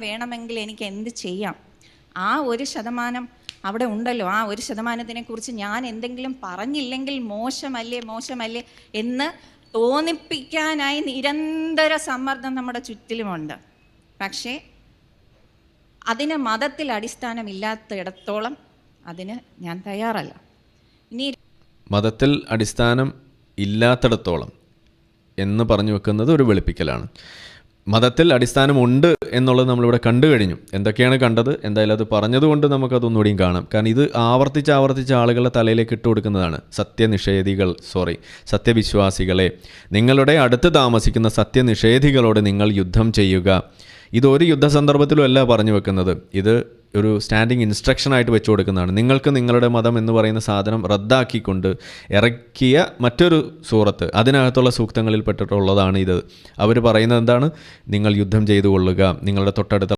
വേണമെങ്കിൽ എനിക്ക് എന്ത് ചെയ്യാം? ആ ഒരു ശതമാനം അവിടെ ഉണ്ടല്ലോ. ആ ഒരു ശതമാനത്തിനെ കുറിച്ച് ഞാൻ എന്തെങ്കിലും പറഞ്ഞില്ലെങ്കിൽ മോശമല്ലേ മോശമല്ലേ എന്ന് തോന്നിപ്പിക്കാനായി നിരന്തര സമ്മർദ്ദം നമ്മുടെ ചുറ്റിലുമുണ്ട്. പക്ഷേ അതിന് മതത്തിൽ അടിസ്ഥാനമില്ലാത്തിടത്തോളം അതിന് ഞാൻ തയ്യാറല്ല. ഇനി മതത്തിൽ അടിസ്ഥാനം ഇല്ലാത്തിടത്തോളം എന്ന് പറഞ്ഞു വെക്കുന്നത് ഒരു വെളുപ്പിക്കലാണ്. മതത്തിൽ അടിസ്ഥാനമുണ്ട് എന്നുള്ളത് നമ്മളിവിടെ കണ്ടു കഴിഞ്ഞു. എന്തൊക്കെയാണ് കണ്ടത്? എന്തായാലും അത് പറഞ്ഞതുകൊണ്ട് നമുക്കതൊന്നുകൂടിയും കാണാം. കാരണം ഇത് ആവർത്തിച്ച് ആവർത്തിച്ച് ആളുകളുടെ തലയിലേക്ക് ഇട്ട് കൊടുക്കുന്നതാണ്. സത്യനിഷേധികൾ സോറി സത്യവിശ്വാസികളെ. നിങ്ങളുടെ അടുത്ത് താമസിക്കുന്ന സത്യനിഷേധികളോട് നിങ്ങൾ യുദ്ധം ചെയ്യുക. ഇതൊരു യുദ്ധ സന്ദർഭത്തിലും അല്ല പറഞ്ഞു വെക്കുന്നത്. ഇത് ഒരു സ്റ്റാൻഡിങ് ഇൻസ്ട്രക്ഷൻ ആയിട്ട് വെച്ചു കൊടുക്കുന്നതാണ്. നിങ്ങൾക്ക് നിങ്ങളുടെ മതം എന്ന് പറയുന്ന സാധനം റദ്ദാക്കിക്കൊണ്ട് ഇറക്കിയ മറ്റൊരു സൂറത്ത് അതിനകത്തുള്ള സൂക്തങ്ങളിൽ പെട്ടിട്ടുള്ളതാണ് ഇത്. അവർ പറയുന്നത് എന്താണ്? നിങ്ങൾ യുദ്ധം ചെയ്തു കൊള്ളുക. നിങ്ങളുടെ തൊട്ടടുത്ത